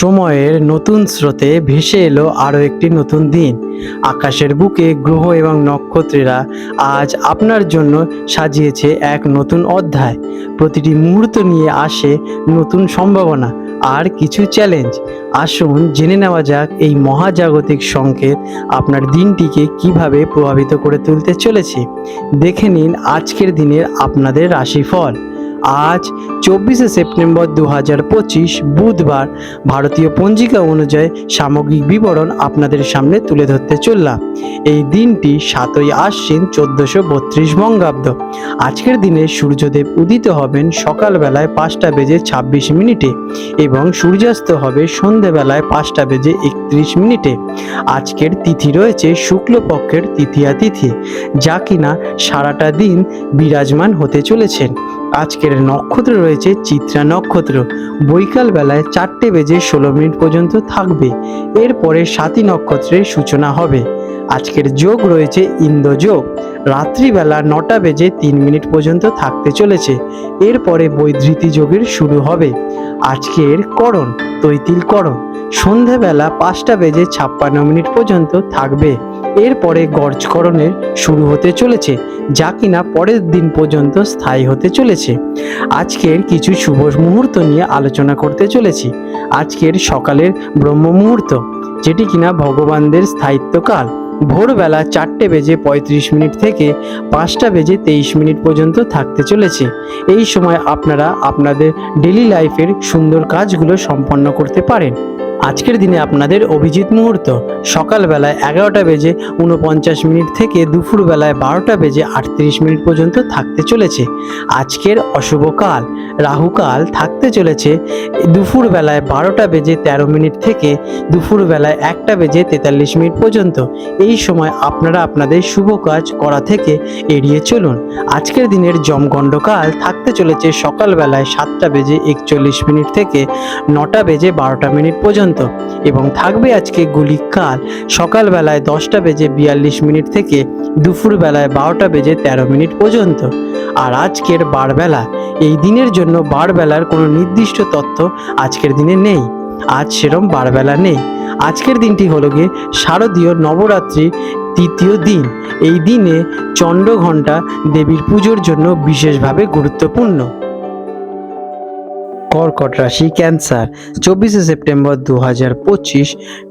সময়ের নতুন স্রোতে ভেসে এলো আরও একটি নতুন দিন। আকাশের বুকে গ্রহ এবং নক্ষত্রেরা আজ আপনার জন্য সাজিয়েছে এক নতুন অধ্যায়। প্রতিটি মুহূর্ত নিয়ে আসে নতুন সম্ভাবনা আর কিছু চ্যালেঞ্জ আসুন জেনে নেওয়া যাক এই মহাজাগতিক সংকেত আপনার দিনটিকে কীভাবে প্রভাবিত করে তুলতে চলেছে। দেখে নিন আজকের দিনের আপনাদের রাশিফল। আজ চব্বিশে সেপ্টেম্বর দু হাজার পঁচিশ বুধবার। ভারতীয় পঞ্জিকা অনুযায়ী সামগ্রিক বিবরণ আপনাদের সামনে তুলে ধরতে চললাম। এই দিনটি সাতই আশ্বিন চোদ্দোশো বত্রিশ বঙ্গাব্দ। আজকের দিনে সূর্যদেব উদিত হবেন সকালবেলায় পাঁচটা বেজে ছাব্বিশ মিনিটে এবং সূর্যাস্ত হবে সন্ধেবেলায় পাঁচটা বেজে একত্রিশ মিনিটে। আজকের তিথি রয়েছে শুক্লপক্ষের তৃতীয়া তিথি, যা কিনা সারাটা দিন বিরাজমান হতে চলেছেন আজকের নক্ষত্র রয়েছে চিত্রা নক্ষত্র। বৈকাল বেলায় চারটে বেজে ষোলো মিনিট পর্যন্ত থাকবে। এরপরে সাতী নক্ষত্রের সূচনা হবে। আজকের যোগ রয়েছে ইন্দ্রযোগ রাত্রিবেলা নটা বেজে তিন মিনিট পর্যন্ত থাকতে চলেছে। এরপরে বৈধৃতি যোগের শুরু হবে। আজকের করণ, তৈতিল করণ। সন্ধেবেলা পাঁচটা বেজে ছাপ্পান্ন মিনিট পর্যন্ত থাকবে। এরপরে গর্জকরণের শুরু হতে চলেছে, যা কিনা পরের দিন পর্যন্ত স্থায়ী হতে চলেছে। আজকের কিছু শুভ মুহূর্ত নিয়ে আলোচনা করতে চলেছি। আজকের সকালের ব্রহ্ম মুহূর্ত, যেটি কিনা ভগবানদের স্থায়িত্বকাল। ভোরবেলা চারটে বেজে পঁয়ত্রিশ মিনিট থেকে পাঁচটা বেজে তেইশ মিনিট পর্যন্ত থাকতে চলেছে। এই সময় আপনারা আপনাদের ডেলি লাইফের সুন্দর কাজগুলো সম্পন্ন করতে পারেন। আজকের দিনে আপনাদের অভিজিৎ মুহূর্ত। সকালবেলায় এগারোটা বেজে উনপঞ্চাশ মিনিট থেকে দুপুরবেলায় বারোটা বেজে আটত্রিশ মিনিট পর্যন্ত থাকতে চলেছে। আজকের অশুভ কাল। রাহুকাল থাকতে চলেছে দুপুরবেলায় বারোটা বেজে তেরো মিনিট থেকে দুপুরবেলায় একটা বেজে তেতাল্লিশ মিনিট পর্যন্ত। এই সময় আপনারা আপনাদের শুভ কাজ করা থেকে এড়িয়ে চলুন। আজকের দিনের জমগণ্ডকাল থাকতে চলেছে সকালবেলায় সাতটা বেজে একচল্লিশ মিনিট থেকে নটা বেজে বারোটা মিনিট পর্যন্ত এবং থাকবে আজকে গুলিকাল। সকালবেলায় দশটা বেজে বিয়াল্লিশ মিনিট থেকে দুপুরবেলায় বারোটা বেজে তেরো মিনিট পর্যন্ত। আর আজকের বারবেলা, এই দিনের জন্য বারবেলার কোনো নির্দিষ্ট তথ্য আজকের দিনে নেই। আজ সেরম বারবেলা নেই। আজকের দিনটি হলো গিয়ে শারদীয় নবরাত্রির তৃতীয় দিন। এই দিনে চন্দ্রঘণ্টা দেবীর পুজোর জন্য বিশেষভাবে গুরুত্বপূর্ণ। কর্কট রাশি ক্যান্সার। চব্বিশে সেপ্টেম্বর দু হাজার পঁচিশ,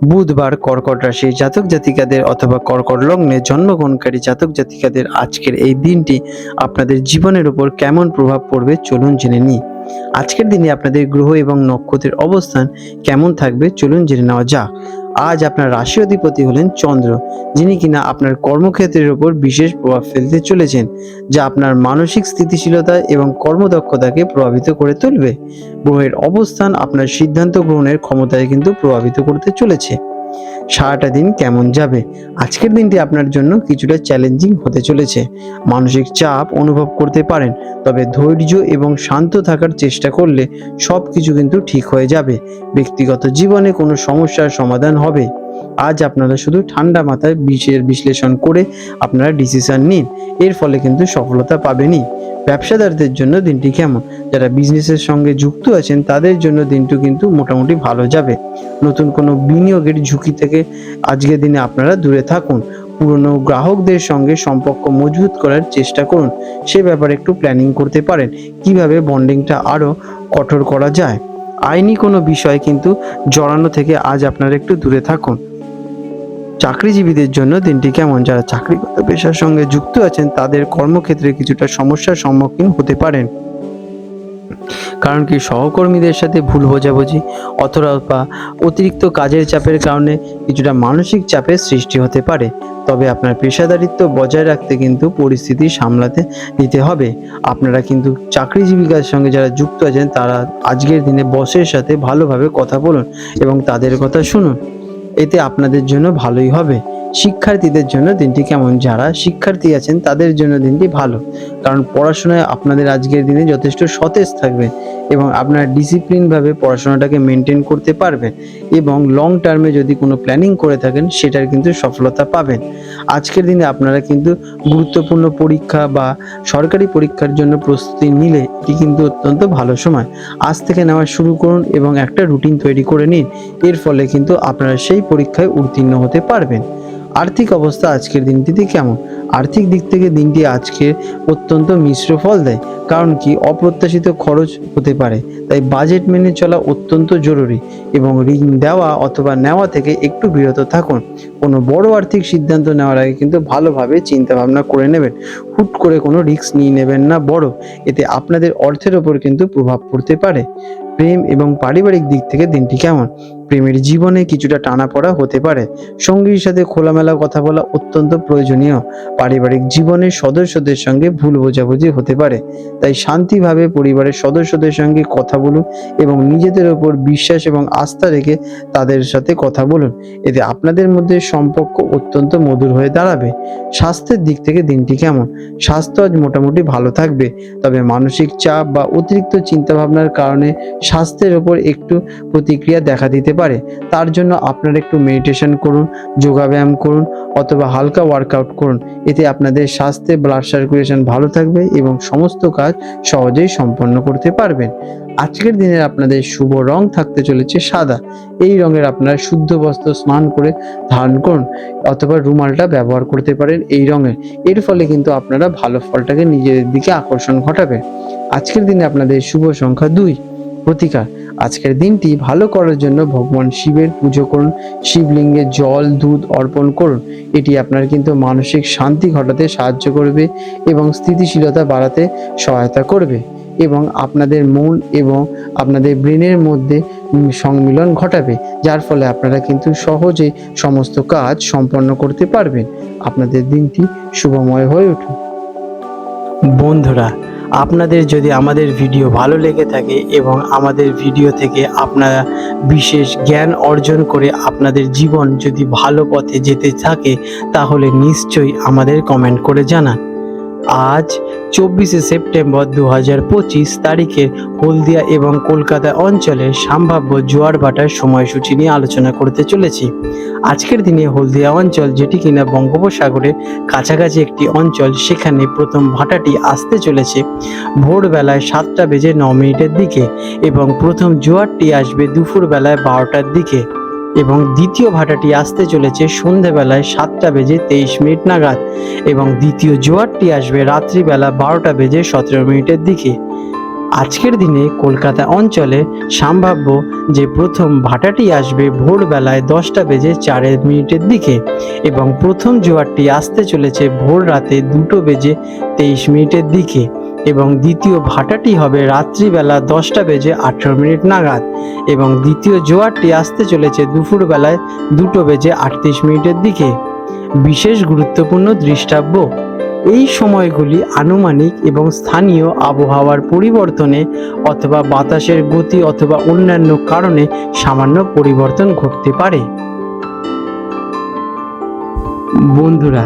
বুধবার কর্কট রাশির জাতক জাতিকাদের অথবা কর্কট লগ্নে জন্মগ্রহণকারী জাতক জাতিকাদের আজকের এই দিনটি আপনাদের জীবনের উপর কেমন প্রভাব পড়বে চলুন জেনে নিই। আজকের দিনে আপনাদের গ্রহ এবং নক্ষত্রের অবস্থান কেমন থাকবে চলুন জেনে নেওয়া যাক। আজ আপনার রাশি অধিপতি হলেন চন্দ্র, যিনি কিনা আপনার কর্মক্ষেত্রের উপর বিশেষ প্রভাব ফেলতে চলেছেন, যা আপনার মানসিক স্থিতিশীলতা এবং কর্মদক্ষতাকে প্রভাবিত করে তুলবে। গ্রহের অবস্থান আপনার সিদ্ধান্ত গ্রহণের ক্ষমতায় কিন্তু প্রভাবিত করতে চলেছে। সারাটা দিন কেমন যাবে? আজকের দিনটি আপনার জন্য কিছুটা চ্যালেঞ্জিং হতে চলেছে। মানসিক চাপ অনুভব করতে পারেন, তবে ধৈর্য এবং শান্ত থাকার চেষ্টা করলে সব কিছু কিন্তু ঠিক হয়ে যাবে। ব্যক্তিগত জীবনে কোনো সমস্যার সমাধান হবে। আজ আপনারা শুধু ঠান্ডা মাথায় বিষয়ের বিশ্লেষণ করে আপনারা ডিসিশন নিন। এর ফলে কিন্তু সফলতা পাবেনই। ব্যবসাদারদের জন্য দিনটি কেমন? যারা বিজনেসের সঙ্গে যুক্ত আছেন, তাদের জন্য দিনটি কিন্তু মোটামুটি ভালো যাবে। নতুন কোনো বিনিয়োগের ঝুঁকি থেকে আজকের দিনে আপনারা দূরে থাকুন। পুরনো গ্রাহকদের সঙ্গে সম্পর্ক মজবুত করার চেষ্টা করুন। সে ব্যাপারে একটু প্ল্যানিং করতে পারেন। কীভাবে বন্ডিংটা আরও কঠোর করা যায়? আইনি কোনো বিষয় কিন্তু জড়ানো থেকে আজ আপনারা একটু দূরে থাকুন। চাকরিজীবীদের জন্য দিনটি কেমন? যারা চাকরিগত পেশার সঙ্গে যুক্ত আছেন, তাদের কর্মক্ষেত্রে কিছুটা সমস্যার সম্মুখীন হতে পারেন। কারণ কি সহকর্মীদের সাথে ভুল বোঝাবুঝি অথবা অতিরিক্ত কাজের চাপের কারণে কিছুটা মানসিক চাপের সৃষ্টি হতে পারে। তবে আপনার পেশাদারিত্ব বজায় রাখতে কিন্তু পরিস্থিতি সামলাতে দিতে হবে। আপনারা কিন্তু চাকরিজীবিকার সঙ্গে যারা যুক্ত আছেন, তারা আজকের দিনে বসের সাথে ভালোভাবে কথা বলুন এবং তাদের কথা শুনুন। এতে আপনাদের জন্য ভালোই হবে। শিক্ষার্থীদের জন্য দিনটি কেমন? যারা শিক্ষার্থী আছেন, তাদের জন্য দিনটি ভালো। কারণ পড়াশোনায় আপনাদের আজকের দিনে যথেষ্ট সতেজ থাকবে এবং আপনারা ডিসিপ্লিনভাবে পড়াশোনাটাকে মেনটেন করতে পারবেন এবং লং টার্মে যদি কোনো প্ল্যানিং করে থাকেন, সেটার কিন্তু সফলতা পাবেন। আজকের দিনে আপনারা কিন্তু গুরুত্বপূর্ণ পরীক্ষা বা সরকারি পরীক্ষার জন্য প্রস্তুতি নিলে এটি কিন্তু অত্যন্ত ভালো সময়। আজ থেকে নেওয়া শুরু করুন এবং একটা রুটিন তৈরি করে নিন। এর ফলে কিন্তু আপনারা সেই পরীক্ষায় উত্তীর্ণ হতে পারবেন। আর্থিক অবস্থা আজকের দিনটিতে কেমন? আর্থিক দিক থেকে দিনটি আজকে অত্যন্ত মিশ্র ফল দেয়। কারণ কি? অপ্রত্যাশিত খরচ হতে পারে। তাই বাজেট মেনে চলা অত্যন্ত জরুরি এবং ঋণ দেওয়া অথবা নেওয়া থেকে একটু বিরত থাকুন। কোনো বড় আর্থিক সিদ্ধান্ত নেওয়ার আগে কিন্তু ভালোভাবে চিন্তা ভাবনা করে নেবেন। হুট করে কোনো রিস্ক নিয়ে নেবেন না বড় এতে আপনাদের অর্থের ওপর কিন্তু প্রভাব পড়তে পারে। প্রেম এবং পারিবারিক দিক থেকে দিনটি কেমন? প্রেমের জীবনে কিছুটা টানাপড়া হতে পারে। সঙ্গীর সাথে খোলামেলা কথা বলা অত্যন্ত প্রয়োজনীয়। পারিবারিক জীবনের সদস্যদের সঙ্গে ভুল বোঝাবুঝি হতে পারে। তাই শান্তিভাবে পরিবারের সদস্যদের সঙ্গে কথা বলুন এবং নিজেদের ওপর বিশ্বাস এবং আস্থা রেখে তাদের সাথে কথা বলুন। এতে আপনাদের মধ্যে সম্পর্ক অত্যন্ত মধুর হয়ে দাঁড়াবে। স্বাস্থ্যের দিক থেকে দিনটি কেমন? স্বাস্থ্য আজ মোটামুটি ভালো থাকবে। তবে মানসিক চাপ বা অতিরিক্ত চিন্তাভাবনার কারণে স্বাস্থ্যের ওপর একটু প্রতিক্রিয়া দেখা দিতে পারে, তার জন্য আপনারা একটু মেডিটেশন করুন, যোগাব্যায়াম করুন, অথবা হালকা ওয়ার্কআউট করুন। এতে আপনাদের স্বাস্থ্যে ব্লাড সার্কুলেশন ভালো থাকবে এবং সমস্ত কাজ সহজেই সম্পন্ন করতে পারবেন। আজকের দিনের আপনাদের শুভ রং থাকতে চলেছে সাদা। এই রঙের আপনারা শুদ্ধ বস্ত্র স্নান করে ধারণ করুন, অথবা রুমালটা ব্যবহার করতে পারেন এই রঙের এর ফলে কিন্তু আপনারা ভালো ফলটাকে নিজেদের দিকে আকর্ষণ ঘটাবে আজকের দিনে আপনাদের শুভ সংখ্যা দুই। প্রতিকার। আজকের দিনটি ভালো করার জন্য ভগবান শিবের পুজো করুন। শিবলিঙ্গে জল, দুধ অর্পণ করুন। এটি আপনার কিন্তু মানসিক শান্তি ঘটাতে সাহায্য করবে এবং স্থিতিশীলতা বাড়াতে সহায়তা করবে এবং আপনাদের মন এবং আপনাদের ব্রেনের মধ্যে সংমিলন ঘটাবে, যার ফলে আপনারা কিন্তু সহজে সমস্ত কাজ সম্পন্ন করতে পারবেন। আপনাদের দিনটি শুভময় হয়ে উঠুন বন্ধুরা আপনাদের যদি আমাদের ভিডিও ভালো লেগে থাকে এবং আমাদের ভিডিও থেকে আপনারা বিশেষ জ্ঞান অর্জন করে আপনাদের জীবন যদি ভালো পথে যেতে থাকে, তাহলে নিশ্চয়ই আমাদের কমেন্ট করে জানান। আজ চব্বিশে সেপ্টেম্বর দু হাজার পঁচিশ তারিখে হলদিয়া এবং কলকাতা অঞ্চলের সম্ভাব্য জোয়ার ভাটার সময়সূচি নিয়ে আলোচনা করতে চলেছি। আজকের দিনে হলদিয়া অঞ্চল যেটি কিনা বঙ্গোপসাগরের কাছাকাছি একটি অঞ্চল, সেখানে প্রথম ভাটাটি আসতে চলেছে। ভোরবেলায় সাতটা বেজে ন মিনিটের দিকে এবং প্রথম জোয়ারটি আসবে দুপুর বেলায় বারোটার দিকে। এবং দ্বিতীয় ভাটাটি আসতে চলেছে সন্ধেবেলায় সাতটা বেজে তেইশ মিনিট নাগাদ এবং দ্বিতীয় জোয়ারটি আসবে রাত্রিবেলা বারোটা বেজে সতেরো মিনিটের দিকে। আজকের দিনে কলকাতা অঞ্চলে সম্ভাব্য যে প্রথম ভাটাটি আসবে ভোরবেলায় দশটা বেজে চার মিনিটের দিকে এবং প্রথম জোয়ারটি আসতে চলেছে ভোর রাতে দুটো বেজে তেইশ মিনিটের দিকে। এবং দ্বিতীয় ভাটাটি হবে রাত্রিবেলা দশটা বেজে আঠেরো মিনিট নাগাদ এবং দ্বিতীয় জোয়ারটি আসতে চলেছে দুপুরবেলায় দুটো বেজে আটত্রিশ মিনিটের দিকে। বিশেষ গুরুত্বপূর্ণ দৃষ্টাব্য, এই সময়গুলি আনুমানিক এবং স্থানীয় আবহাওয়ার পরিবর্তনে অথবা বাতাসের গতি অথবা অন্যান্য কারণে সামান্য পরিবর্তন ঘটতে পারে। বন্ধুরা